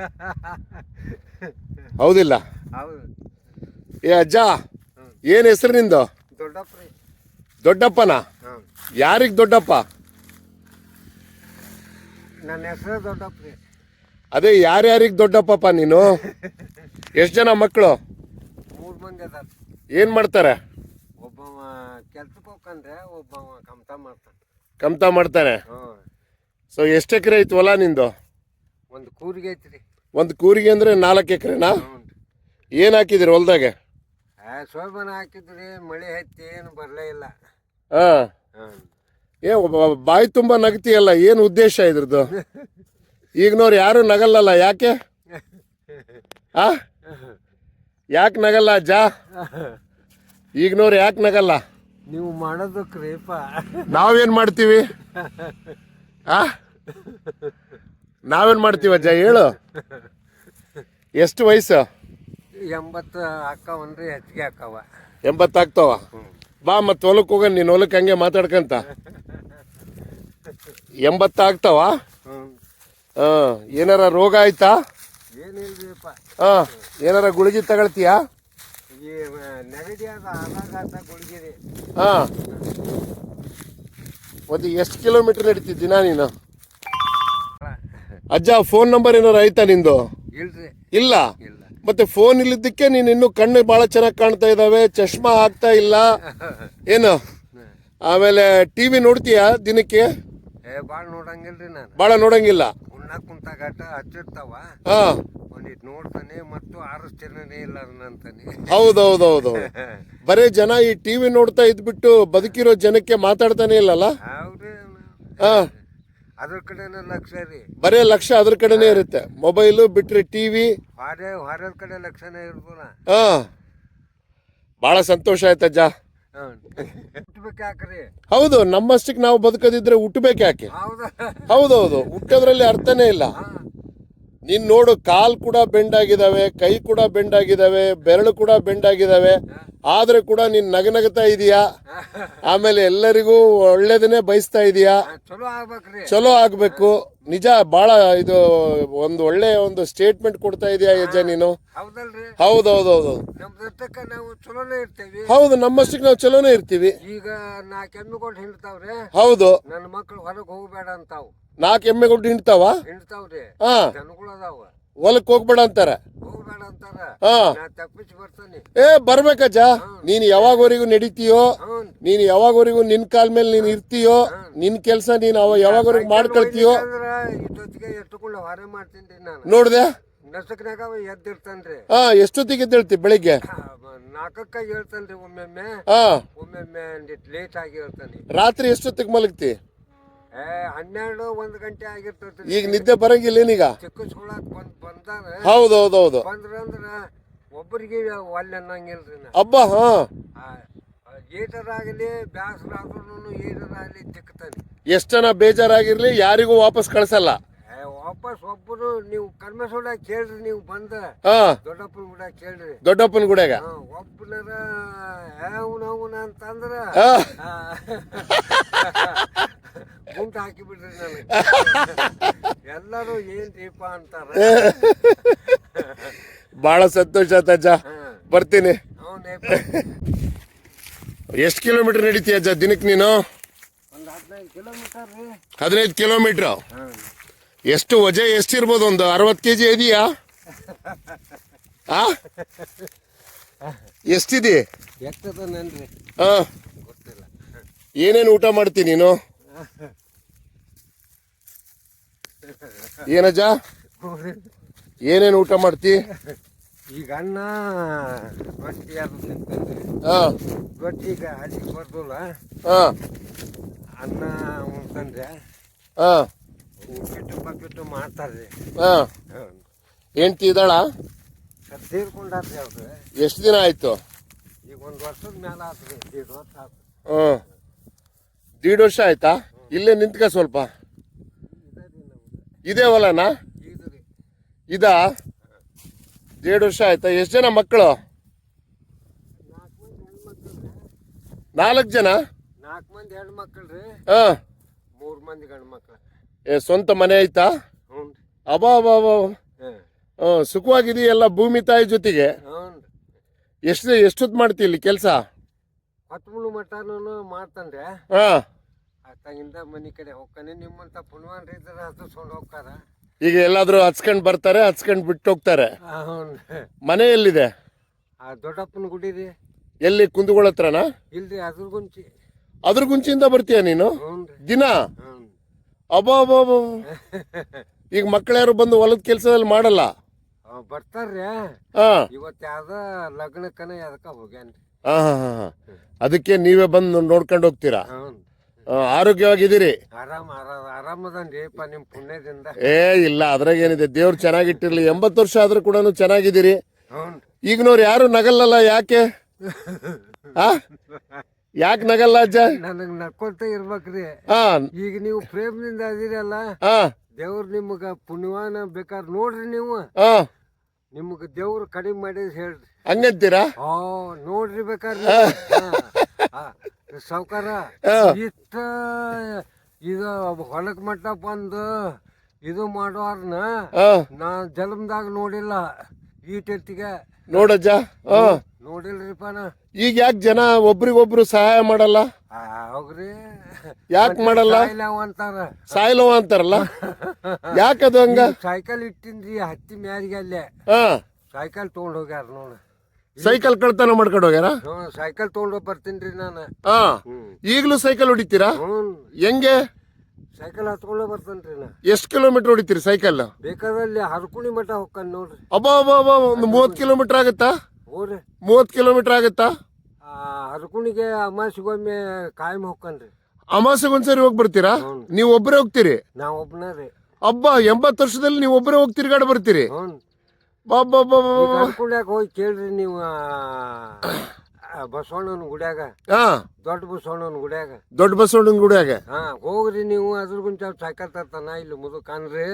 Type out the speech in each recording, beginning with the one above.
ಹೌದಿಲ್ಲ? ಹೌದು. ಏ ಅಜ್ಜ ಏನ್ ಹೆಸರು ನಿಂದು? ದೊಡ್ಡಪ್ಪ ರೀ. ದೊಡ್ಡಪ್ಪನ? ಹಾಂ ಯಾರಿಗ್ ದೊಡ್ಡಪ್ಪ? ನನ್ನ ಹೆಸರು ದೊಡ್ಡಪ್ಪ ರೀ. ಅದೇ ಯಾರ್ಯಾರಿಗೆ ದೊಡ್ಡಪ್ಪಪ್ಪ ನೀನು? ಎಷ್ಟು ಜನ ಮಕ್ಕಳು ಮೂರು ಮಂದಿ ಅದಾರ. ಏನ್ ಮಾಡ್ತಾರೆ? ಒಬ್ಬವ ಕೆಲ್ಸಕ್ಕೆ ಹೋಗ್ಕಂದ್ರೆ ಒಬ್ಬವ ಕಮ್ತ ಮಾಡ್ತಾನೆ. ಕಮ್ತಾ ಮಾಡ್ತಾರೆ ಹ್ಞೂ ಸೊ ಎಷ್ಟು ಎಕರೆ ಐತಿ ಹೊಲ ನಿಂದು? ಒಂದು ಕೂರಿಗೆ ಐತ್ರಿ. ಒಂದು ಕೂರಿಗೆ ಅಂದ್ರೆ ನಾಲ್ಕು ಎಕರೆನಾ? ಏನು ಏನ್ ಹಾಕಿದಿರಿ ಹೊಲ್ದಾಗೆ? ಆ ಹಾಕಿದ್ರಿ ಮಳೆ ಹತ್ತಿ ಏನು ಬರಲೇ ಇಲ್ಲ. ಹಾ. ಹಾಂ. ಏ ಒಬ್ಬ ಬಾಯಿ ತುಂಬಾ ನಗ್ತಿಯಲ್ಲ ಏನು ಉದ್ದೇಶ ಇದ್ರದ್ದು? ಈಗ ಯಾರೂ ಯಾರು ನಗಲ್ಲಲ್ಲ ಯಾಕೆ? ಆ? ಯಾಕೆ ನಗಲ್ಲ ಅಜ್ಜ? ಈಗ ನೋಡ್ರಿ ಯಾಕೆ ನಗಲ್ಲ? ನೀವು ಮಾಡೋದಕ್ರೀಪ ನಾವೇನ್ ಮಾಡ್ತೀವಿ? ಆ? ನಾವೇನ್ ಮಾಡ್ತೀವಿ ಅಜ್ಜ ಹೇಳು. ಎಷ್ಟು ವಯಸ್ಸು? ಎಂಬತ್ತು ಹಾಕವನ್ರಿ ಹೆಚ್ಚಿಗೆ ಹಾಕವ ಎಂಬತ್ತಾಗ್ತಾವ? ಬಾ ಮತ್ತೆ ಹೊಲಕ್ಕೆ ಹೋಗ ನೀನು ಹೊಲಕ್ಕೆ ಹಂಗೆ ಮಾತಾಡ್ಕಂತ. ಎಂಬತ್ತಾಗ್ತಾವ? ಆಗ್ತಾವ ಹಾ ಏನಾರ ರೋಗ ಆಯ್ತಾ? ಏನಿಲ್ರಿಪ್ಪ. ಹಾಂ ಏನಾರ ಗುಳಿಗೆ ತಗೊಳ್ತೀಯಾ? ಈ ನೆಗಡಿ ಅದ ಆದಾಗ ಗುಳಿಗೆ ಹಾ. ಒಂದು ಎಷ್ಟು ಕಿಲೋಮೀಟರ್ ನಡೀತಿದ್ದೀನಾ ದಿನ ನೀನು? ಅಜ್ಜ ಫೋನ್ ನಂಬರ್ ಏನಾರ ಆಯ್ತಾ ನಿಂದು? ಇಲ್ರಿ. ಇಲ್ಲ. ಇಲ್ಲ. ಮತ್ತೆ ಫೋನ್ ಇಲ್ಲಿದ್ದಕ್ಕೆ ನೀನು ಇನ್ನು ಕಣ್ಣು ಬಹಳ ಚೆನ್ನಾಗಿ ಕಾಣ್ತಾ ಇದಾವೆ ಚಶ್ಮಾ ಆಗ್ತಾ ಇಲ್ಲ. ಏನು? ಆಮೇಲೆ ಟಿವಿ ನೋಡ್ತೀಯಾ ದಿನಕ್ಕೆ? ಏ ಭಾಳ ನೋಡಂಗಿಲ್ರಿ ನಾನು. ಬಹಳ ನೋಡಂಗಿಲ್ಲ. ಉಣ್ಣಾಕ್ ಕುಂತಾಗಟ ಹಚ್ಚಿರ್ತಾವ. ಹಾ. ಒಂದಿಟ್ ನೋಡ್ತಾನೆ ಮತ್ತು ಆರಿಸ್ತಿರ್ನೇ ಇಲ್ಲ ಅಂತಾನೆ ಹೌದೌದೌದು. ಬರೇ ಜನ ಈ ಟಿವಿ ನೋಡ್ತಾ ಇದ್ಬಿಟ್ಟು ಬದುಕಿರೋ ಜನಕ್ಕೆ ಮಾತಾಡ್ತಾನೆ ಇಲ್ಲಲ್ಲ? ಹೌದ್ರಿ. ಹಾ. ಅದ್ರ ಕಡೆನೇ ಲಕ್ಷ್ಯ ರೀ. ಬರೇ ಲಕ್ಷ್ಯ ಅದ್ರ ಕಡೆನೇ ಇರುತ್ತೆ. ಮೊಬೈಲು ಬಿಟ್ರೆ ಟಿವಿ. ಹೊರ ಹೊರದ ಕಡೆ ಲಕ್ಷನೇ ಹಾ. ಬಹಳ ಸಂತೋಷ ಆಯ್ತ ಜಾ ಯಾಕ್ರಿ ಹೌದು ನಮ್ಮಷ್ಟಕ್ಕೆ ನಾವು ಬದುಕದಿದ್ರೆ ಹುಟ್ಟಬೇಕು ಯಾಕೆ? ಹೌದಾ? ಹೌದೌದು ಹುಟ್ಟೋದ್ರಲ್ಲಿ ಅರ್ಥನೇ ಇಲ್ಲ. ನೀನ್ ನೋಡು ಕಾಲ್ ಕೂಡ ಬೆಂಡ್ ಆಗಿದಾವೆ ಕೈ ಕೂಡ ಬೆಂಡ್ ಆಗಿದಾವೆ ಬೆರಳು ಕೂಡ ಬೆಂಡ್ ಆಗಿದಾವೆ. ಆದ್ರೆ ಕೂಡ ನೀನ್ ನಗನಗತಾ ಇದೀಯಾ? ಆಮೇಲೆ ಎಲ್ಲರಿಗೂ ಒಳ್ಳೇದನ್ನೇ ಬಯಸ್ತಾ ಇದೀಯಾ? ಚಲೋ ಆಗ್ಬೇಕು. ನಿಜ ಬಹಳ ಇದು ಒಂದು ಒಳ್ಳೆ ಒಂದು ಸ್ಟೇಟ್ಮೆಂಟ್ ಕೊಡ್ತಾ ಇದೀಯಾ ಯಜ್ಜ ನೀನು? ಹೌದು ಹೌದೌದೌದು. ನಮ್ ದತ್ತಕ್ಕ ನಾವು ಚಲೋನೇ ಇರ್ತೇವಿ. ಹೌದು ನಮ್ಮಷ್ಟಕ್ಕೆ ನಾವು ಚಲೋನೇ ಇರ್ತೀವಿ. ಈಗ ನಾ ಕೆಮ್ಮಿಕೊಂಡು ಹೌದು. ನನ್ನ ಮಕ್ಕಳು ಹೊರಗೆ ಹೋಗ್ಬೇಡ ಅಂತಾವ್. ನಾಲ್ಕು ಎಮ್ಮೆಗಳು ಹಿಂಡ್ತಾವ ಹಿಂಡ್ತಾವ್ರಿ ಹಾ. ಜನಗಳು ಅದಾವ. ಹೊಲಕ್ ಹೋಗ್ಬೇಡ ಅಂತಾರ. ಹೋಗ್ಬೇಡ ಅಂತಾರ. ಹಾ. ನಾ ತಪ್ಪಿಸಿ ಬರ್ತಾನೆ. ಏ ಬರ್ಬೇಕಜ್ಜ. ನೀನ್ ಯಾವಾಗವರೆಗೂ ನಡೀತೀಯೋ? ನೀನ್ ಯಾವಾಗವರೆಗೂ ನಿನ್ ಕಾಲ್ ಮೇಲೆ ನೀನ್ ಇರ್ತೀಯೋ? ನಿನ್ ಕೆಲ್ಸ ನೀನ್ ಅವ ಯಾವಾಗವರೆಗೂ ಮಾಡ್ಕೊಳ್ತೀಯೋ? ಅಂದ್ರ ಇಷ್ಟೊತ್ತಿಗೆ ಎಷ್ಟುಕೊಂಡು ಹೊರೆ ಮಾಡ್ತೀನಿ ನಾನು. ನೋಡ್ದೆ? ನಸಕ್ನಾಗ ಅವ ಎದ್ದಿರ್ತಾನ್ರಿ. ಹಾ ಎಷ್ಟೊತ್ತಿಗೆ ಎದ್ದೇಳ್ತಿ ಬೆಳಿಗ್ಗೆ? ನಾಲ್ಕಕ್ಕ ಹೇಳ್ತಾನ್ರಿ ಒಮ್ಮೊಮ್ಮೆ. ಹಾ. ಒಮ್ಮೆಮ್ಮೆ ಲೇಟ್ ಆಗಿ ಹೇಳ್ತಾನೆ. ರಾತ್ರಿ ಎಷ್ಟೊತ್ತಿಗೆ ಮಲಗ್ತಿ? ಹನ್ನೆರಡು ಒಂದ್ ಗಂಟೆ ಆಗಿರ್ತೈತಿ. ಈಗ ನಿದ್ದೆ ಬರಂಗಿಲ್ಲ ಏನೀಗ? ಚಿಕ್ಕ ಸುಳಾಕ್ ಬಂದ್ ಹೌದು ಹೌದು ಬಂದ್ರ ಅಂದ್ರ ಒಬ್ಬರಿಗೆ ಒಲ್ಲೆ ಅನ್ನಂಗಿಲ್ರಿ ನಾ. ಹಬ್ಬ ಹಾ. ಏಟರಾಗಲಿ ಬ್ಯಾಸರ ಆದ್ರೂ ಏಟರಾಗಲಿ ತಿಕ್ತಾನೆ. ಎಷ್ಟು ಜನ ಬೇಜಾರಾಗಿರ್ಲಿ ಯಾರಿಗೂ ವಾಪಸ್ ಕಳ್ಸಲ್ಲ. ವಾಪಸ್ ಒಬ್ಬರು ನೀವು ಕರ್ಮೇಶ್ವರ ಕೇಳ್ರಿ ನೀವು ಬಂದ. ಹಾ. ದೊಡ್ಡಪ್ಪನ ಗುಡ ಕೇಳ್ರಿ. ದೊಡ್ಡಪ್ಪನ ಗುಡಿಯಾಗ ಒಬ್ಬನರ ಅವನ ಅಂತಂದ್ರ ಗುಂಟ ಹಾಕಿ ಬಿಡ್ರಿ ನನಗೆ. ಎಲ್ಲರೂ ಏನ್ ದೀಪ ಅಂತಾರ? ಬಹಳ ಸಂತೋಷ ಆತಜ್ಜ ಬರ್ತೀನಿ. ಅವನೇ ಎಷ್ಟು ಕಿಲೋಮೀಟರ್ ನಡೀತೀಯ ಅಜ್ಜ ದಿನಕ್ಕೆ ನೀನು? ಒಂದ್ ಹದಿನೈದು ಕಿಲೋಮೀಟರ್ ಹದಿನೈದು ಕಿಲೋಮೀಟರ್. ಎಷ್ಟು ವಜೆ ಎಷ್ಟಿರ್ಬೋದು ಒಂದು ಅರವತ್ತು ಕೆ ಜಿ ಇದೆಯಾ? ಆ? ಎಷ್ಟಿದೆ? ಹಾ ಗೊತ್ತಿಲ್ಲ ಏನೇನು ಊಟ ಮಾಡ್ತೀನಿ ನೀನು? ಏನಜ್ಜ ಏನೇನು ಊಟ ಮಾಡ್ತಿ? ಈಗ ಅನ್ನ ರೊಟ್ಟಿ ಅದು ತಿಂತಂದ್ರೆ ಹಾ ರೊಟ್ಟಿಗ ಹಳ್ಳಿಗೆ ಬರ್ದಲ್ಲ. ಅನ್ನ ಉಣ್ತಂದ್ರೆ ಹಾ ಉಪ್ಪಿಟ್ಟು ಪಪ್ಪಿಟ್ಟು ಮಾಡ್ತಾರ್ರಿ ಹಾ. ಹೆಂಡ್ತಿ ಇದ್ದಾಳ? ಸರ್ ತೀರ್ಕೊಂಡಾರ್ರಿ ಅವ್ರು. ಎಷ್ಟು ದಿನ ಆಯ್ತು? ಈಗ ಒಂದು ವರ್ಷದ ಮೇಲೆ ಆತ್ರಿ ದೀಡ್ ವರ್ಷ ಆತು ಹ್ಮ್ ದೀಡ್ ವರ್ಷ ಆಯ್ತಾ? ಇಲ್ಲೇ ನಿಂತ್ಕ ಸ್ವಲ್ಪ. ಇದೇ ಹೊಲನಾ? ಇದು? ರೀ ಇದಾ ದೇಡ್ ವರ್ಷ ಆಯ್ತಾ? ಎಷ್ಟು ಜನ ಮಕ್ಕಳು? ನಾಲ್ಕು ಜನ? ನಾಲ್ಕು ಮಂದಿ ಹೆಣ್ಮಕ್ಳು ರೀ. ಹಾಂ. ಮೂರು ಮಂದಿ ಗಂಡು ಮಕ್ಳು ಏ ಸ್ವಂತ ಮನೆ ಐತಾ ಅಬಾ ಅಬಾ ಅಬಾ ಹ್ಮ್ ಸುಖವಾಗಿದೆಯಲ್ಲ ಭೂಮಿ ತಾಯಿ ಜೊತೆಗೆ? ಎಷ್ಟು ಎಷ್ಟೊತ್ತು ಮಾಡ್ತಿ ಇಲ್ಲಿ ಕೆಲಸ? ಹತ್ಮೂಳು ಮಠನೂ ಮಾಡ್ತಾನ್ರೆ. ಹಾ. ಅತ್ತಾಗಿಂದ ಮನೆ ಕಡೆ ಹೋಗ್ತಾನೆ ನಿಮ್ಮಂತ ಪುಣ್ವಾನ್ರಿ ರೈತರ ಹತ್ತಿಸ್ಕೊಂಡು ಹೋಗ್ತಾರ. ಈಗ ಎಲ್ಲಾದ್ರೂ ಹಚ್ಕೊಂಡ್ ಬರ್ತಾರೆ ಹಚ್ಕೊಂಡ್ ಬಿಟ್ಟು ಹೋಗ್ತಾರೆ. ಮನೆ ಎಲ್ಲಿದೆ? ಆ ದೊಡ್ಡಪ್ಪನ ಗುಡಿ ರೀ ಎಲ್ಲಿ ಕುಂದಗೋಳ ಹತ್ರನಾ? ಇಲ್ರಿ ಅದ್ರ ಗುಂಚಿ ಅದ್ರ ಗುಂಚಿಯಿಂದ ಬರ್ತೀಯ ನೀನು? ದಿನ? ಹ್ಞೂ ಅಬ್ಬಾ ಅಬ್ಬಾ ಅಬ್ಬಾ. ಈಗ ಮಕ್ಕಳ್ಯಾರು ಬಂದು ಹೊಲದ ಕೆಲಸದಲ್ಲಿ ಮಾಡಲ್ಲ? ಬರ್ತಾರ್ರಿ. ಹಾ. ಇವತ್ತು ಯಾವ್ದ ಲಗ್ನಕ್ಕನ ಅದಕ್ಕ ಹೋಗ್ಯಾನ್ರಿ. ಹಾ ಹಾ ಹಾ ಹಾ. ಅದಕ್ಕೆ ನೀವೇ ಬಂದು ನೋಡ್ಕೊಂಡು ಹೋಗ್ತೀರಾ? ಹ್ಞೂ ಆ, ಆರೋಗ್ಯವಾಗಿದ್ದೀರಿ? ಆರಾಮ್ ಆರಾಮ್ ಆರಾಮದನ್ರಿಪ್ಪ ನಿಮ್ಮ ಪುಣ್ಯದಿಂದ. ಏ ಇಲ್ಲ ಅದ್ರಾಗ ಏನಿದೆ? ದೇವ್ರು ಚೆನ್ನಾಗಿಟ್ಟಿರ್ಲಿ. ಎಂಬತ್ತು ವರ್ಷ ಆದ್ರೂ ಕೂಡ ಚೆನ್ನಾಗಿದ್ದೀರಿ. ಹ್ಞೂ ಈಗಿನವ್ರು ಯಾರು ನಗಲ್ಲಲ್ಲ ಯಾಕೆ? ಆ ಯಾಕೆ ನಗಲ್ಲ ಅಜ್ಜ? ನನಗ್ ನಕ್ಕೊಂತ ಇರ್ಬೇಕ್ರಿ. ಹಾ. ಈಗ ನೀವು ಪ್ರೇಮದಿಂದ ಅದಿರಲ್ಲ ಹಾ. ದೇವ್ರು ನಿಮ್ಗ ಪುಣ್ಯವಾನ ಬೇಕಾದ್ರೆ ನೋಡ್ರಿ ನೀವು. ಹಾ. ನಿಮ್ಗ ದೇವ್ರು ಕಡಿಮೆ ಮಾಡಿದ್ ಹೇಳ್ರಿ. ಹಂಗಂತೀರಾ? ಆ ನೋಡ್ರಿ ಬೇಕಾದ್ರೆ ಸಾವುಕಾರ. ಇಷ್ಟ ಇದು ಹೊಲಕ್ ಮಟ್ಟ ಬಂದು ಇದು ಮಾಡೋರ್ನ ಹಾ. ನಾ ಜನ್ಮದಾಗ ನೋಡಿಲ್ಲ ಟೆತ್ತಿಗೆ ನೋಡಜ್ಜ. ಹಾ. ನೋಡಿಲ್ರಿಪ್ಪ ನಾ. ಈಗ ಯಾಕೆ ಜನ ಒಬ್ರಿಗೊಬ್ರು ಸಹಾಯ ಮಾಡಲ್ಲ? ಹೋಗ್ರಿ. ಯಾಕ್ ಮಾಡಲ್ಲ? ಸಾಯ್ಲಾವ್ ಅಂತಾರ. ಸಾಯ್ಲವ ಅಂತಾರಲ್ಲ? ಯಾಕದು ಹಂಗ? ಸೈಕಲ್ ಇಟ್ಟಿನ್ರಿ ಹತ್ತಿ ಮ್ಯಾರಿಗೆ ಅಲ್ಲೇ. ಹಾ. ಸೈಕಲ್ ತೊಗೊಂಡ್ ಹೋಗ್ಯಾರ ನೋಡ. ಸೈಕಲ್ ಕಳ್ತನ ಮಾಡ್ಕೊಂಡು ಹೋಗ್ಯಾರ? ಸೈಕಲ್ ಹೋಗಿ ಬರ್ತೀನಿ ನಾನು. ಹಾ. ಈಗಲೂ ಸೈಕಲ್ ಹೊಡಿತೀರಾ? ಹೆಂಗೆ? ಸೈಕಲ್ ಹತ್ಕೊಂಡ ಬರ್ತೇನ್ರಿ ನಾ. ಎಷ್ಟು ಕಿಲೋಮೀಟರ್ ಹೊಡಿತೀರಿ ಸೈಕಲ್? ಬೇಕಾದಲ್ಲಿ ಹರ್ಕುಣಿ ಮಠ ಹೋಗ್ತಾನೆ ನೋಡ್ರಿ. ಅಬ್ಬಾ ಅಬ್ಬಾ ಅಬ್ಬಾ ಒಂದು ಮೂವತ್ತು ಕಿಲೋಮೀಟರ್ ಆಗುತ್ತಾ? ಹೋಗ್ರಿ ಮೂವತ್ತು ಕಿಲೋಮೀಟರ್ ಆಗುತ್ತಾ? ಆ ಹರ್ಕುಣಿಗೆ ಅಮಾಸಿಗೊಮ್ಮೆ ಕಾಯಂ ಹೋಗ್ಕನ್ರಿ ಅಮಾಸೆಗೆ ಒಂದ್ಸರಿ ಹೋಗಿ ಬರ್ತೀರಾ? ಹ್ಞೂ ನೀವು ಒಬ್ಬರೇ ಹೋಗ್ತೀರಿ? ನಾವು ಒಬ್ನ ರೀ. ಅಬ್ಬಾ ಎಂಬತ್ತು ವರ್ಷದಲ್ಲಿ ನೀವು ಒಬ್ಬರೇ ಹೋಗಿ ಗಾಡಿ ಬರ್ತೀರಿ? ಹ್ಞೂ ಬಾಬಾ ಈಗ ಹೋಗಿ ಕೇಳ್ರಿ ನೀವು ಆ ಬಸವಣ್ಣನ ಗುಡ್ಯಾಗ ಹಾ ದೊಡ್ಡ ಬಸವಣ್ಣನ ಗುಡ್ಯಾಗ. ದೊಡ್ಡ ಬಸವಣ್ಣನ ಗುಡಿಯಾಗ. ಹಾ ಹೋಗ್ರಿ ನೀವು ಅದ್ರ ಗುಂಚ ಸೈಕಲ್ ತರ್ತಾನ ಇಲ್ಲಿ ಮುದುಕನ್ರಿ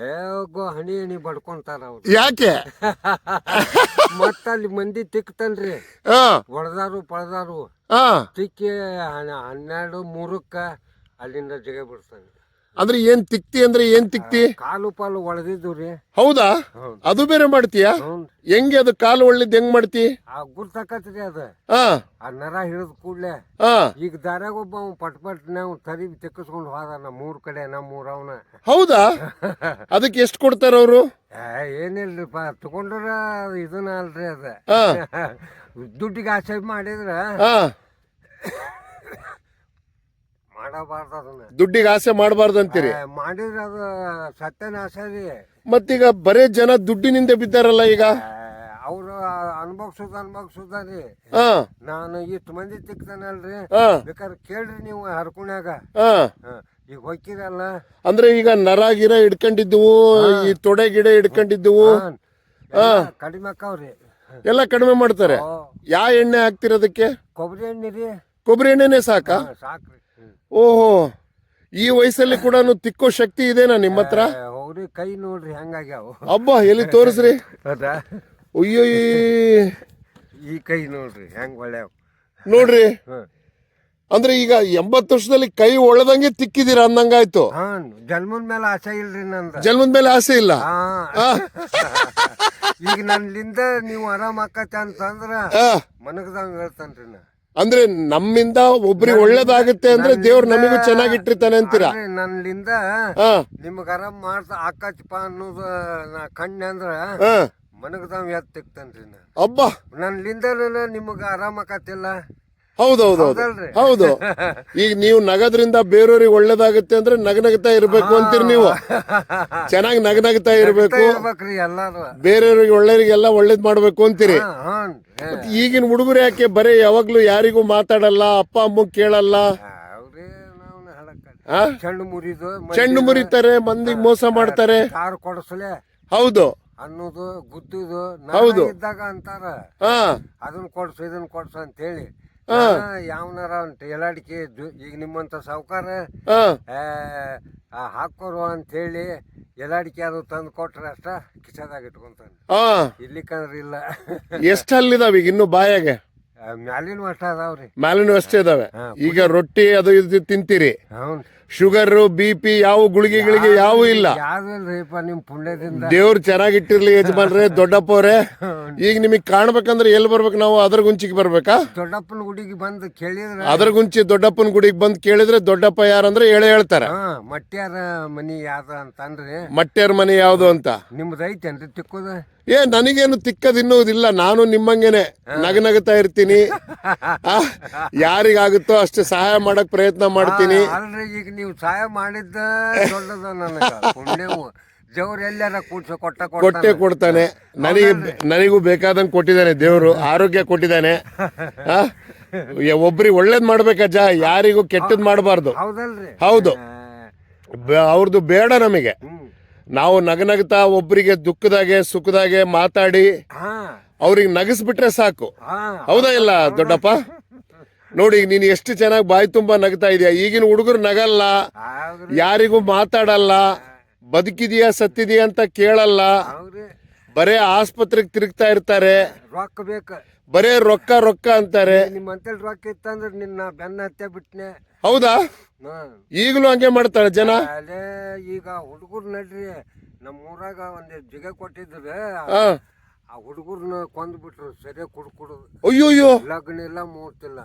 ಹೇಗೋ ಹಣಿ ಹಣಿ ಬಡ್ಕೊಂತಾರ ಅವ್ರು. ಯಾಕೆ? ಮತ್ತ ಅಲ್ಲಿ ಮಂದಿ ತಿಕ್ತನ್ರಿ. ಹಾ ಹೊಡೆದಾರು ಪಳ್ದಾರು. ಹಾ ತಿಕ್ಕಿ ಹನ್ನ- ಹನ್ನೆರಡು ಮೂರಕ್ಕ ಅಲ್ಲಿಂದ ಜಗ ಬಿಡ್ತಾನೆ ಅಂದ್ರೆ ಏನ್ ತಿಕ್ತಿ ಅಂದ್ರೆ ಏನ್ ತಿಕ್ತಿ? ಕಾಲು ಪಾಲು ಒಳದಿದ್ದು ರೀ. ಹೌದಾ? ಅದು ಬೇರೆ ಮಾಡ್ತೀಯಾ? ಹ್ಞೂ ಹೆಂಗೆ ಅದು ಕಾಲು ಒಳ್ಳಿದ್ ಹೆಂಗ್ ಮಾಡ್ತಿ? ಆ ಗುರ್ತಾಕತ್ರಿ ಅದ. ಹಾ ಆ ನರ ಹಿಡಿದ ಕೂಡ್ಲೆ ಹಾ ಈಗ ದಾರ್ಯಾಗ ಒಬ್ಬ ಅವ್ನು ಪಟ್ ಪಟ್ ನಾವು ತರಿ ತೆಕ್ಕಿಸ್ಕೊಂಡು ಹೋದ ನಮ್ಮ ಮೂರ್ ಕಡೆ ನಾ ಮೂರ್ ಅವನ. ಹೌದಾ? ಅದಕ್ಕೆ ಎಷ್ಟು ಕೊಡ್ತಾರ ಅವರು? ಏನಿಲ್ರಿಪ್ಪ ತಗೊಂಡ್ರ ಇದನ್ನ ಅಲ್ರಿ ಅದ. ಹಾ ದುಡ್ಡಿಗೆ ಆಸೆ ಮಾಡಿದ್ರ ಹಾ ಮಾಡಬಾರ್ದು ಅದನ್ನ. ದುಡ್ಡಿಗೆ ಆಸೆ ಮಾಡಬಾರ್ದು ಅಂತೀರಿ? ಏ, ಮಾಡಿದ್ರ ಅದು ಸತ್ಯನಾಶ ರೀ. ಮತ್ತೀಗ ಬರೇ ಜನ ದುಡ್ಡಿನಿಂದ ಬಿದ್ದಾರಲ್ಲ ಈಗ? ಅವರು ಅನ್ಭವಿಸೋದು ಅನ್ಭವ್ಸೋದ ರೀ. ಹಾ. ನಾನು ಇಷ್ಟು ಮಂದಿ ತಿಕ್ತಾನಲ್ರಿ? ಹಾ. ಬೇಕಾದ್ರೆ ಕೇಳ್ರಿ ನೀವು ಹರ್ಕೊಣ್ಯಾಗ. ಹಾ. ಹ, ಈಗ ಹೊಕ್ಕಿರಲ್ಲ ಅಂದ್ರೆ ಈಗ ನರ ಗಿರ ಹಿಡ್ಕೊಂಡಿದ್ವು ಈ ತೊಡೆ ಗಿಡ ಹಿಡ್ಕೊಂಡಿದ್ವು ಕಡಿಮೆ ಆಕಾವ್ರಿ ಎಲ್ಲ ಕಡಿಮೆ ಮಾಡ್ತಾರೆ? ಯಾವ ಯಾ ಎಣ್ಣೆ ಹಾಕ್ತಿರೋದಕ್ಕೆ ಕೊಬ್ಬರಿ ಎಣ್ಣೆ ರೀ. ಕೊಬ್ಬರಿ ಎಣ್ಣೆನೆ ಸಾಕಾ? ಹ, ಸಾಕ್ರಿ. ಓಹೋ ಈ ವಯಸ್ಸಲ್ಲಿ ಕೂಡ ತಿಕ್ಕೋ ಶಕ್ತಿ ಇದೇನಾ ನಿಮ್ಮ ಹತ್ರ? ಹೋಗ್ರಿ ಕೈ ನೋಡ್ರಿ ಹಂಗಾಗ್ಯಾವ. ಅಬ್ಬಾ ಎಲ್ಲಿ ತೋರಿಸ್ರಿ? ಹೌದಾ? ಅಯ್ಯೋ ಈ ಕೈ ನೋಡ್ರಿ ಹೆಂಗ್ ಒಳ್ಳೆ ನೋಡ್ರಿ ಅಂದ್ರೆ ಈಗ ಎಂಬತ್ತು ವರ್ಷದಲ್ಲಿ ಕೈ ಒಳದಂಗೆ ತಿಕ್ಕಿದೀರ ಅಂದಂಗಾಯ್ತು? ಹಾ ಜನ್ಮದ ಮೇಲೆ ಆಸೆ ಇಲ್ರಿ ನಂದ. ಜನ್ಮದ ಮೇಲೆ ಆಸೆ ಇಲ್ಲ? ಈಗ ನನ್ನಿಂದ ನೀವು ಆರಾಮ ಆಕತ್ತೆ ಅಂತಂದ್ರ ಮನಗದಂಗ ಹೇಳ್ತಾನ್ರಿ ನಾ. ಅಂದ್ರೆ ನಮ್ಮಿಂದ ಒಬ್ರಿಗೆ ಒಳ್ಳೇದಾಗುತ್ತೆ ಅಂದ್ರೆ ದೇವ್ರು ನಮಗೂ ಚೆನ್ನಾಗಿಟ್ಟಿರ್ತಾನೆ ಅಂತೀರಾ? ನನ್ನಿಂದ ಹಾ. ನಿಮಗ ಆರಾಮ್ ಮಾಡ್ತಾ ಆಕತ್ತಪ್ಪ ಅನ್ನೋದು ನಾ ಕಣ್ಣೆ ಅಂದ್ರ ಹಾ. ತಾವ್ ಎತ್ ತಿಕ್ತನ್ರಿ ನಾ. ಅಬ್ಬಾ. ನನ್ನಿಂದ ನಿಮಗ ಆರಾಮ್ ಆಕತ್ತಿಲ್ಲ. ಹೌದೌದು ಹೌದು ಹೌದು. ಈಗ ನೀವು ನಗದ್ರಿಂದ ಬೇರೆಯವ್ರಿಗೆ ಒಳ್ಳೇದಾಗುತ್ತೆ ಅಂದ್ರೆ ನಗನಗ್ತಾ ಇರ್ಬೇಕು ಅಂತೀರಿ ನೀವು. ಚೆನ್ನಾಗಿ ನಗನಗ್ತಾ ಇರ್ಬೇಕು. ಬೇರೆಯವ್ರಿಗೆ ಒಳ್ಳೆಯವರಿಗೆಲ್ಲ ಒಳ್ಳೇದ್ ಮಾಡ್ಬೇಕು ಅಂತೀರಿ. ಈಗಿನ ಹುಡುಗರು ಯಾಕೆ ಬರೇ ಯಾವಾಗ್ಲೂ ಯಾರಿಗೂ ಮಾತಾಡಲ್ಲ ಅಪ್ಪ ಅಮ್ಮ ಕೇಳಲ್ಲ? ಚೆಂಡು ಮುರಿದು ಚೆಂಡು ಮುರಿತಾರೆ ಮಂದಿಗೆ ಮೋಸ ಮಾಡ್ತಾರೆ. ಹೌದು. ಅನ್ನೋದು ಗುದ್ದುದು ಹೌದು. ಇದ್ದಾಗ ಅಂತಾರ. ಹಾ. ಅದನ್ನ ಕೊಡ್ಸು ಇದನ್ನ ಕೊಡ್ಸು ಅಂತ ಹೇಳಿ. ಯಾವನಾರ ಉಂಟು ಎಲ್ಲಾಡಿಕೆ ಈಗ ನಿಮ್ಮಂತ ಸಾವುಕಾರ ಹಾಕೋರು ಅಂತ ಹೇಳಿ ಎಲ್ಲಾಡಿಕೆ ಅದು ತಂದು ಕೊಟ್ರೆ ಅಷ್ಟ ಕಿಸದಾಗ ಇಟ್ಕೊಂತಾನೆ. ಇಲ್ಲಿ ಕಂದ್ರೆ ಇಲ್ಲ. ಎಷ್ಟು ಹಲ್ಲಿದಾವ ಈಗ ಇನ್ನು ಬಾಯಾಗೆ? ಮ್ಯಾಲಿನ ಅಷ್ಟ ಅದಾವ್ರಿ. ಮ್ಯಾಲಿನ ಅಷ್ಟೇ ಇದಾವೆ. ಈಗ ರೊಟ್ಟಿ ಅದು ಇದು ತಿಂತೀರಿ. ಹ್ಞೂ ಶುಗರ್ ಬಿ ಪಿ ಯಾವ ಗುಳಿಗೆಗಳಿಗೆ ಯಾವ ಇಲ್ಲ. ಯಾವ್ದಿಲ್ರಿಪ್ಪ ನಿಮ್ ಪುಣ್ಯದಿಂದ? ದೇವ್ರು ಚೆನ್ನಾಗಿಟ್ಟಿರ್ಲಿ ಯಜಮಾನ್ರೆ ದೊಡ್ಡಪ್ಪವ್ರೆ. ಈಗ ನಿಮಗ್ ಕಾಣ್ಬೇಕಂದ್ರೆ ಎಲ್ಲಿ ಬರ್ಬೇಕು ನಾವು? ಅದ್ರ ಗುಂಚಿಗೆ ಬರ್ಬೇಕಾ? ದೊಡ್ಡಪ್ಪನ ಗುಡಿಗೆ ಬಂದು ಕೇಳಿದ್ರೆ ಅದ್ರ ಗುಂಚಿ ದೊಡ್ಡಪ್ಪನ ಗುಡಿಗೆ ಬಂದು ಕೇಳಿದ್ರೆ ದೊಡ್ಡಪ್ಪ ಯಾರಂದ್ರೆ ಹೇಳೇ ಹೇಳ್ತಾರೆ. ಹಾ ಮಟ್ಯಾರ ಮನಿ ಯಾವ್ದು ಅಂತಂದ್ರಿ ಮಟ್ಟೆರ್ ಮನೆ ಯಾವ್ದು ಅಂತ? ನಿಮ್ದು ಐತೇನ್ರಿ ತಿಕ್ಕೋದ? ಏ ನನಗೇನು ತಿಕ್ಕದಿನ್ನುವುದಿಲ್ಲ ನಾನು ನಿಮ್ಮಂಗೆನೆ ನಗನಗುತ್ತಾ ಇರ್ತೀನಿ. ಆ, ಯಾರಿಗಾಗುತ್ತೋ ಅಷ್ಟು ಸಹಾಯ ಮಾಡಕ್ ಪ್ರಯತ್ನ ಮಾಡ್ತೀನಿ. ಈಗ ನೀವು ಸಹಾಯ ಮಾಡಿದ್ದ ದೊಡ್ಡದ ನನಗೆ. ಪುಣ್ಯವು. ದೇವ್ರು ಎಲ್ಲಾರ ಕೂಡ್ಸ ಕೊಟ್ಟ ಕೊಟ್ಟೆ ಕೊಡ್ತಾನೆ. ನನಗೆ ನನಗೂ ಬೇಕಾದಂಗೆ ಕೊಟ್ಟಿದ್ದಾನೆ ದೇವರು. ಆರೋಗ್ಯ ಕೊಟ್ಟಿದ್ದಾನೆ. ಆ? ಒಬ್ರಿಗೆ ಒಳ್ಳೇದ್ ಮಾಡ್ಬೇಕಜ್ಜ ಯಾರಿಗೂ ಕೆಟ್ಟದ್ ಮಾಡಬಾರ್ದು. ಹೌದಲ್ರಿ. ಹೌದು. ಅವ್ರದ್ದು ಬೇಡ ನಮಗೆ. ಹ್ಮ್. ನಾವು ನಗನಗ್ತಾ ಒಬ್ಬರಿಗೆ ದುಃಖದಾಗೆ ಸುಖದಾಗೆ ಮಾತಾಡಿ ಹಾ ಅವ್ರಿಗೆ ನಗಿಸ್ಬಿಟ್ರೆ ಸಾಕು. ಹಾ ಹೌದಾ ಇಲ್ಲ ದೊಡ್ಡಪ್ಪ? ನೋಡಿ ನೀನು ಎಷ್ಟು ಚೆನ್ನಾಗಿ ಬಾಯಿ ತುಂಬಾ ನಗ್ತಾ ಇದೆಯಾ? ಈಗಿನ ಹುಡುಗರು ನಗಲ್ಲ ಯಾರಿಗೂ ಮಾತಾಡಲ್ಲ ಬದುಕಿದೀಯಾ ಸತ್ತಿದೀಯಾ ಅಂತ ಕೇಳಲ್ಲ. ಬರೇ ಆಸ್ಪತ್ರೆಗೆ ತಿರುಗ್ತಾ ಇರ್ತಾರೆ. ರೊಕ್ಕ ಬೇಕು. ಬರೇ ರೊಕ್ಕ ರೊಕ್ಕ ಅಂತಾರೆ. ನಿಮ್ಮ ಅಂತೇಳಿ ರೊಕ್ಕ ಇತ್ತಂದ್ರೆ ನಿನ್ನ ಬೆನ್ನ ಹತ್ತೆ ಬಿಟ್ನೆ. ಹೌದಾ? ಈಗಲೂ ಹಂಗೆ ಮಾಡ್ತಾರೆ ಜನ? ಅದೇ ಈಗ ಹುಡುಗರು ನಡ್ರಿ ನಮ್ಮ ಊರಾಗ ಒಂದ್ ಜಿಗ ಕೊಟ್ಟಿದ್ರೆ. ಹಾ. ಆ ಹುಡುಗರ್ನ ಕೊಂದ್ ಬಿಟ್ರು ಸರಿಯಾಗಿ ಕುಡ್ ಕುಡುದು. ಅಯ್ಯೋ ಅಯ್ಯೋ ಲಗ್ನ ಇಲ್ಲ ಮೂರ್ತಿಲ್ಲ.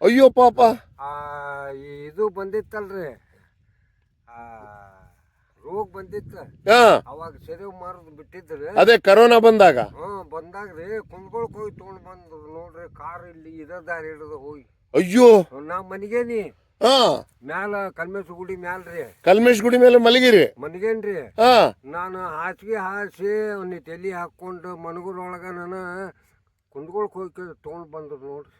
ಅಯ್ಯೋ ಪಾಪ. ಆ ಈ ಇದು ಬಂದಿತ್ತಲ್ರಿ. ಆ ರೋಗ ಬಂದಿತ್ತು. ಹಾ. ಅವಾಗ ಸೆರೆ ಮಾರದ್ ಬಿಟ್ಟಿದ್ರು. ಅದೇ ಕರೋನಾ ಬಂದಾಗ? ಬಂದಾಗ ರೀ ಕುಂದ್ಕೊಳಕ್ ಹೋಗಿ ತಗೊಂಡ್ ಬಂದ್ರು ನೋಡ್ರಿ ಕಾರ್ ಇಲ್ಲಿ ಇದ ದಾರಿ ಹಿಡಿದು ಹೋಗಿ. ಅಯ್ಯೋ. ನಾ. ಮನಿಗೇನಿ ಹಾ. ಮ್ಯಾಲ ಕಲ್ಮೇಶ್ ಗುಡಿ ಮ್ಯಾಲ್ರಿ. ಕಲ್ಮೇಶ್ ಗುಡಿ ಮೇಲೆ ಮಲಗಿರಿ. ಮನಿಗೇನ್ರಿ ಹಾ. ನಾನು ಹಾಸಿಗೆ ಹಾಸಿ ಅವ್ನಿ ತಲೆ ಹಾಕೊಂಡು ಮನಗುರೊಳಗ ನಾನು ಕುಂದ್ಕೊಳಕ್ ಹೋಗಿ ತಗೊಂಡ್ ಬಂದ್ರು ನೋಡ್ರಿ.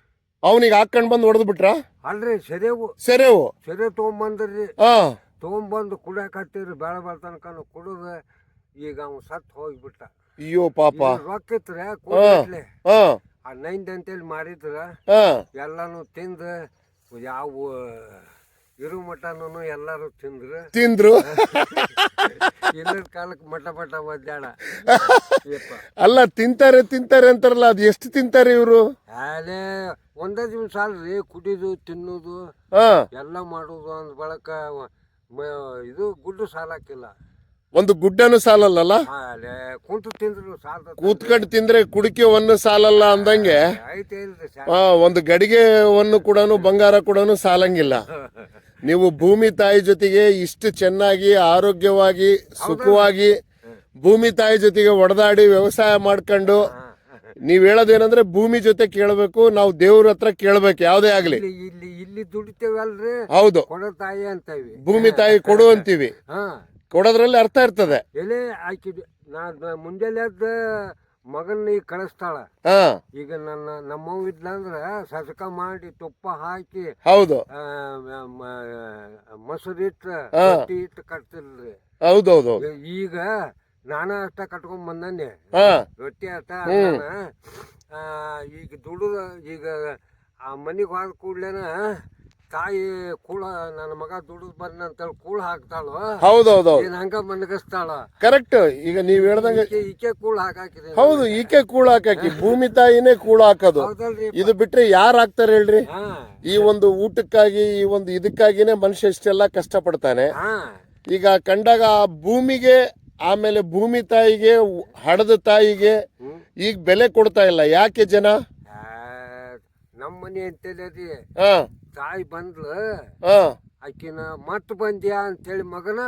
ಅವನಿಗೆ ಹಾಕೊಂಡ್ ಬಂದು ಹೊಡೆದ್ ಬಿಟ್ರ? ಅಲ್ರಿ ಸೆರೆವು. ಸೆರೆವು. ಸೆರೆ ತೊಗೊಂಬಂದ್ರಿ ಹಾ. ತೊಗೊಂಬಂದು ಕುಡಿಯಕತ್ತೀರಿ ಬೇಳ ಬೆಳ ತನಕ ಕುಡಿದು ಈಗ ಅವ್ನು ಸತ್ತು ಹೋಗ್ಬಿಟ್ಟ. ಅಯ್ಯೋ ಪಾಪ. ರೊಕ್ಕಿತ್ರ ರೊಕ್ಕ ಇತ್ರ ಕೂಡ್ಲೆ ಆ ನೈನ್ ಅಂತೇಳಿ ಮಾರಿದ್ರ ಎಲ್ಲಾನು ತಿಂದು ಯಾವ ಇರು ಮಟನೂ ಎಲ್ಲಾರು ತಿಂದ್ರು. ತಿಂದ್ರು. ಇಲ್ಲದ ಕಾಲಕ್ಕೆ ಮಟ ಮಟ ಒದ್ದಾಡ. ಅಲ್ಲ ತಿಂತಾರೆ ತಿಂತಾರೆ ಅಂತಾರಲ್ಲ ಅದು ಎಷ್ಟು ತಿಂತಾರೆ ಇವರು? ಅದೇ ಒಂದೇ ದಿವ್ಸ ಅಲ್ರಿ ಕುಡಿದು ತಿನ್ನೋದು ಎಲ್ಲ ಮಾಡೋದು ಅಂದ ಬಳಕ ಇದು ಗುಡ್ಡು ಸಾಲಾಕಿಲ್ಲ ಒಂದು ಗುಡ್ಡನು ಸಾಲಲ್ಲ ಕುಂತು ತಿಂದ್ರು ಸಾಲ. ಕೂತ್ಕೊಂಡು ತಿಂದ್ರೆ ಕುಡಿಕೆ ಒಂದು ಸಾಲಲ್ಲ ಅಂದಂಗೆ? ಐತೆ ಇಲ್ರಿ ಸಾ ಆ, ಒಂದು ಗಡಿಗೆವನ್ನು ಕೂಡ ಬಂಗಾರ ಕೂಡ ಸಾಲಂಗಿಲ್ಲ. ನೀವು ಭೂಮಿ ತಾಯಿ ಜೊತೆಗೆ ಇಷ್ಟು ಚೆನ್ನಾಗಿ ಆರೋಗ್ಯವಾಗಿ ಸುಖವಾಗಿ ಭೂಮಿ ತಾಯಿ ಜೊತೆಗೆ ಒಡೆದಾಡಿ ವ್ಯವಸಾಯ ಮಾಡ್ಕೊಂಡು ನೀವ್ ಹೇಳೋದೇನಂದ್ರೆ ಭೂಮಿ ಜೊತೆ ಕೇಳಬೇಕು ನಾವು ದೇವ್ರ ಹತ್ರ ಕೇಳ್ಬೇಕು ಯಾವ್ದೇ ಆಗ್ಲಿ. ಇಲ್ಲಿ ಇಲ್ಲಿ ಇಲ್ಲಿ ದುಡಿತೇವಲ್ರಿ. ಹೌದು. ಕೊಡ ತಾಯಿ ಅಂತೀವಿ. ಭೂಮಿ ತಾಯಿ ಕೊಡು ಅಂತೀವಿ. ಹಾ. ಕೊಡೋದ್ರಲ್ಲಿ ಅರ್ಥ ಇರ್ತದೆ. ಎಲೆ ಆಕಿ ನಾ ನ- ಮುಂಜಾನೆ ಎದ್ದ ಮಗನ್ನ ಈಗ ಕಳಿಸ್ತಾಳ. ಹಾ. ಈಗ ನನ್ನ ನಮ್ಮವ್ ಇದ್ಲಂದ್ರ ಸಸಕ ಮಾಡಿ ತುಪ್ಪ ಹಾಕಿ ಹೌದು. ಆ, ಮ- ಮ- ಮೊಸರು ಇಟ್ಟು ಹಾ. ರೊಟ್ಟಿ ಇಟ್ಟು ಕಟ್ತಿಲ್ರಿ. ಹೌದೌದು ಈಗ ನಾನ ಅಷ್ಟ ಕಟ್ಕೊಂಡ್ ಬಂದಾನೆ ಹಾ. ರೊಟ್ಟಿ ಅಷ್ಟ. ಈಗ ದುಡ್ಡು ಈಗ ಆ ಮನೆಗೆ ಹೋದ ಕೂಡ್ಲೇನ ತಾಯಿ ಕೂಳ ನನ್ನ ಮಗ ದುಡ್ಡು ಬಂದ ಅಂತೇಳಿ ಕೂಳ ಹಾಕ್ತಾಳು? ಹೌದು ಏನ್ ಹಂಗ ಮನಗಸ್ತಾಳ? ಕರೆಕ್ಟ್ ಈಗ ನೀವ್ ಹೇಳ್ದಂಗೆ ಈಕೆ ಈಕೆ ಕೂಳ ಹಾಕಾಕಿದೆ. ಹೌದು ಈಕೆ ಕೂಳು ಹಾಕಿ ಭೂಮಿ ತಾಯಿನೇ ಕೂಳು ಹಾಕೋದು. ಹೌದಲ್ರಿ. ಇದು ಬಿಟ್ರೆ ಯಾರು ಹಾಕ್ತಾರೆ ಹೇಳ್ರಿ? ಹಾ. ಈ ಒಂದು ಊಟಕ್ಕಾಗಿ ಈ ಒಂದು ಇದಕ್ಕಾಗಿನೇ ಮನುಷ್ಯ ಇಷ್ಟೆಲ್ಲ ಕಷ್ಟಪಡ್ತಾನೆ. ಹಾ. ಈಗ ಕಂಡಾಗ ಆ ಭೂಮಿಗೆ ಆಮೇಲೆ ಭೂಮಿ ತಾಯಿಗೆ ಹಡದ ತಾಯಿಗೆ. ಈಗ ಬೆಲೆ ಕೊಡ್ತಾ ಇಲ್ಲ. ಯಾಕೆ ಜನ? ನಮ್ಮನೆ ನಮ್ಮ ಮನೆ ಅಂತೇಳಿ ಹಾ. ತಾಯಿ ಬಂದ್ಲು. ಹಾ. ಆಕಿನ ಮತ್ ಬಂದ್ಯಾ ಅಂತೇಳಿ ಮಗನ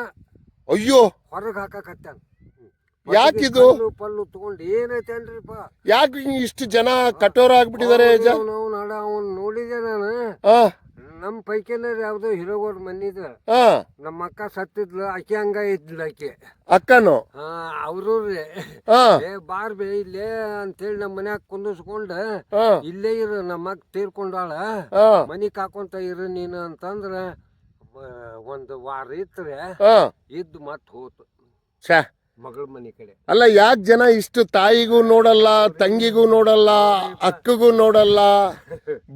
ಅಯ್ಯೋ. ಹೊರಗೆ ಹಾಕಾಕತ್ತಾನ. ಯಾಕಿದು? ಪಲ್ಲು ತಗೊಂಡು ಏನೈತೇನ್ರಿಪ್ಪ ಯಾಕೆ ಇಷ್ಟು ಜನ ಕಠೋರ ಆಗ್ಬಿಟ್ಟಿದ್ದಾರೆ ಅವನು ನೋಡಿದೆ ನಾನು. ಹಾ. ನಮ್ಮ ಪೈಕಿನ ಯಾವ್ದೋ ಹಿರೋಗೋರ್ ಮನಿದ ಹಾ. ನಮ್ಮ ಅಕ್ಕ ಸತ್ತಿದ್ಲು ಆಕೆ ಹಂಗ ಇದ್ಲು ಆಕೆ. ಅಕ್ಕನು? ಹಾ ಅವರು ಹಾ. ಏ ಬಾರ್ ಬೇ ಇಲ್ಲೇ ಅಂತೇಳಿ ನಮ್ಮ ಮನ್ಯಾಗ ಕುಂದಿಸ್ಕೊಂಡ ಹಾ. ಇಲ್ಲೇ ಇರು ನಮ್ಮ ಅಕ್ಕ ತೀರ್ಕೊಂಡಾಳ. ಹಾ. ಮನಿ ಕಾಕೊಂತ ಇರು ನೀನು ಅಂತಂದ್ರ ಮ- ಒಂದು ವಾರ ಇತ್ತು ಹಾ. ಇದ್ದು ಮತ್ ಹೋತು. ಛೇ. ಅಲ್ಲ ಯಾಕೆ ಜನ ಇಷ್ಟು ತಾಯಿಗೂ ನೋಡಲ್ಲ ತಂಗಿಗೂ ನೋಡಲ್ಲ ಅಕ್ಕಗೂ ನೋಡಲ್ಲ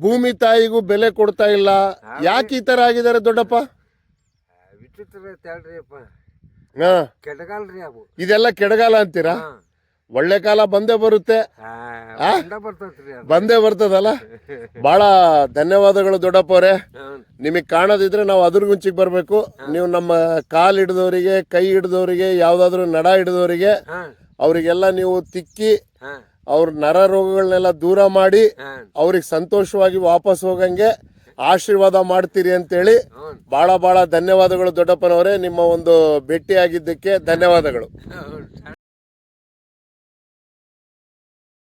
ಭೂಮಿ ತಾಯಿಗೂ ಬೆಲೆ ಕೊಡ್ತಾ ಇಲ್ಲ? ಯಾಕೆ ಈ ತರ ಆಗಿದ್ದಾರೆ ದೊಡ್ಡಪ್ಪ? ವಿಚಿತ್ರ ಇದೆಲ್ಲ ಕೆಡಗಾಲ ಅಂತೀರಾ. ಒಳ್ಳೆ ಕಾಲ ಬಂದೇ ಬರುತ್ತೆ. ಬಂದ ಬರ್ತೈತ್ರಿ ಅದು. ಬಂದೇ ಬರ್ತದಲ್ಲ? ಬಹಳ ಧನ್ಯವಾದಗಳು ದೊಡ್ಡಪ್ಪ ಅವರೇ. ನಿಮಗೆ ಕಾಣದಿದ್ರೆ ನಾವು ಅದ್ರ ಗುಂಚಿಗೆ ಬರಬೇಕು. ನೀವು ನಮ್ಮ ಕಾಲು ಹಿಡಿದವರಿಗೆ ಕೈ ಹಿಡಿದವರಿಗೆ ಯಾವುದಾದ್ರೂ ನಡ ಹಿಡಿದವರಿಗೆ ಹಾ. ಅವರಿಗೆಲ್ಲ ನೀವು ತಿಕ್ಕಿ ಹಾ. ಅವ್ರ ನರ ರೋಗಗಳನ್ನೆಲ್ಲ ದೂರ ಮಾಡಿ ಹಾ. ಅವ್ರಿಗೆ ಸಂತೋಷವಾಗಿ ವಾಪಸ್ ಹೋಗಂಗೆ ಆಶೀರ್ವಾದ ಮಾಡ್ತೀರಿ ಅಂತೇಳಿ ಹ್ಞೂ ಬಹಳ ಬಹಳ ಧನ್ಯವಾದಗಳು ದೊಡ್ಡಪ್ಪನವರೇ. ನಿಮ್ಮ ಒಂದು ಭೇಟಿಯಾಗಿದ್ದಕ್ಕೆ ಧನ್ಯವಾದಗಳು.